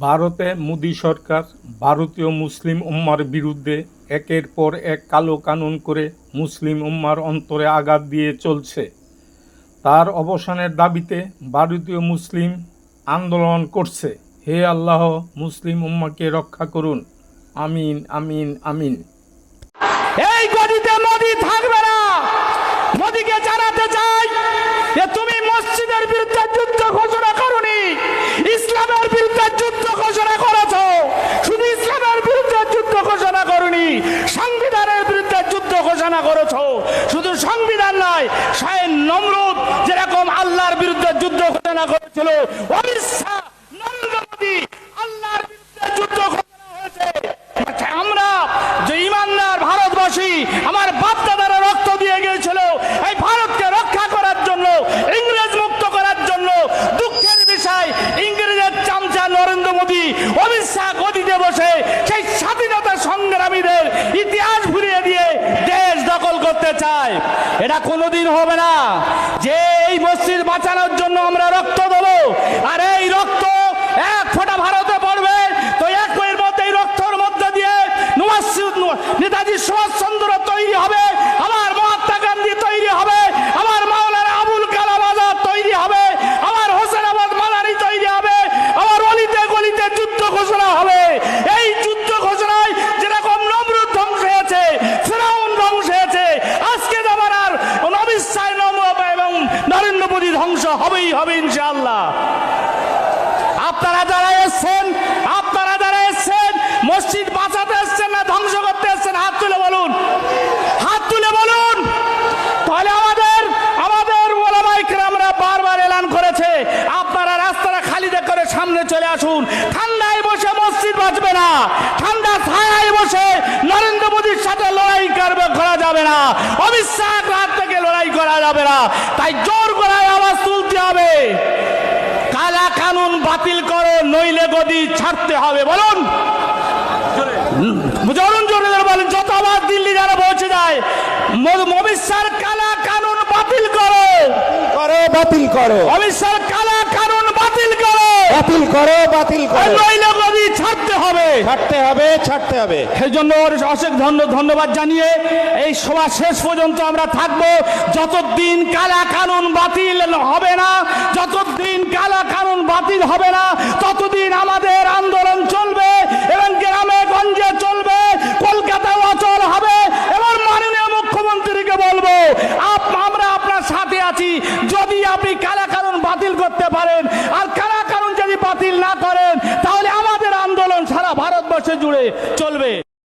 ভারতে মোদী সরকার ভারতীয় মুসলিম উম্মার বিরুদ্ধে একের পর এক কালো কানুন করে মুসলিম উম্মার অন্তরে আঘাত দিয়ে চলছে। তার অবসানের দাবিতে ভারতীয় মুসলিম আন্দোলন করছে। হে আল্লাহ, মুসলিম উম্মাকে রক্ষা করুন। আমিন আমিন আমিন। এই গদিতে মোদি থাকবে না। মোদিকে জানাতে চাই যে তুমি মসজিদের বিরুদ্ধে যুদ্ধ ঘোষণা করনি ইসলামের বিরুদ্ধে যুদ্ধ ঘোষণা করেছ শুধু ইসলামের বিরুদ্ধে যুদ্ধ ঘোষণা করনি সংবিধানের বিরুদ্ধে যুদ্ধ ঘোষণা করেছ শুধু সংবিধান নয় স্বয়ং নমরুদ যেরকম আল্লাহর বিরুদ্ধে যুদ্ধ ঘোষণা করেছিল নরেন্দ্র মোদী আল্লাহর বিরুদ্ধে যুদ্ধ ঘোষণা হয়েছে। আমরা যে ইমানদার ভারতবাসী, আমার বাপ দাদারা রক্ত দিয়ে গিয়েছিল এই ভারতকে রক্ষা করার জন্য, ইংরেজ মুক্ত করার জন্য। দুঃখের বিষয়, ইংরেজের চামচা নরেন্দ্র মোদী গদিতে বসে সেই স্বাধীনতা সংগ্রামীদের ইতিহাস ভুলিয়ে দিয়ে দেশ দখল করতে চায়। এটা কোনোদিন হবে না। যে এই মসজিদ বাঁচানোর জন্য আমরা রক্ত দেবো আর এই রক্ত এক ফোঁটা ভারতে পড়বে তো এক বইয়ের মধ্যে এই রক্তর মধ্যে দিয়ে নওয়াজ- নেতাজি সুভাষচন্দ্র তৈরি হবে, আমার মহাত্মা গান্ধী তৈরি হবে, আমার মাওলানা আবুল কালাম আজাদ তৈরি হবে, আমার হোসেন আবাদ মালানি তৈরি হবে, আমার অলিতে গলিতে যুদ্ধ ঘোষণা হবে। এই যুদ্ধ ঘোষণায় যেরকম নমরুদ ধ্বংস হয়েছে, ফেরাউন ধ্বংস হয়েছে, আজকে জামানার শাহ নম- এবং নরেন্দ্র মোদী ধ্বংস হবেই হবে ইনশাআল্লাহ। আপনারা যারা এসছেন, আপনারা যারা এসছেন, মসজিদ বাঁচাতে এসছেন না ধ্বংস করতে এসছেন হাত তুলে বলুন হাত তুলে বলুন তাহলে আমাদের আমাদের ওলামাইকরা আমরা বারবার এলান করেছে আপনারা রাস্তাটা খালি করে সামনে চলে আসুন। ঠান্ডায় বসে মসজিদ বাঁচবে না। ঠান্ডা ছায়ায় বসে নরেন্দ্র মোদীর সাথে লড়াই করবে করা যাবে না। শাহ হাত থেকে লড়াই করা যাবে না। তাই জোর গলায় আওয়াজ তুলতে হবে। কালা কানুন বাতিল করো নইলে গদি ছাড়তে হবে। বলুন। জরুন জরুন বলেন। যত আবার দিল্লি যারা পৌঁছে যায় কালা কানুন বাতিল করো। করো বাতিল করো। অমিত কালা বাতিল করো বাতিল করো। নইলে গদি ছাড়তে হবে। ছাড়তে হবে ছাড়তে হবে। সেই জন্য ওর অশেষ ধন্য ধন্যবাদ জানিয়ে এই সভা শেষ পর্যন্ত আমরা থাকব। যতদিন কালা কানুন বাতিল হবে না যতদিন কালা কানুন বাতিল হবে না ততদিন আমাদের আন্দোলন চলবে এবং গ্রামে গঞ্জে চলবে কলকাতা অচল হবে এবং মাননীয় মুখ্যমন্ত্রীকে বলব আমরা আপনার সাথে আছি। যদি আপনি কালা কানুন বাতিল করতে পারেন আর কালা কানুন যদি বাতিল না করেন তাহলে আমাদের আন্দোলন সারা ভারতবর্ষে জুড়ে চলবে।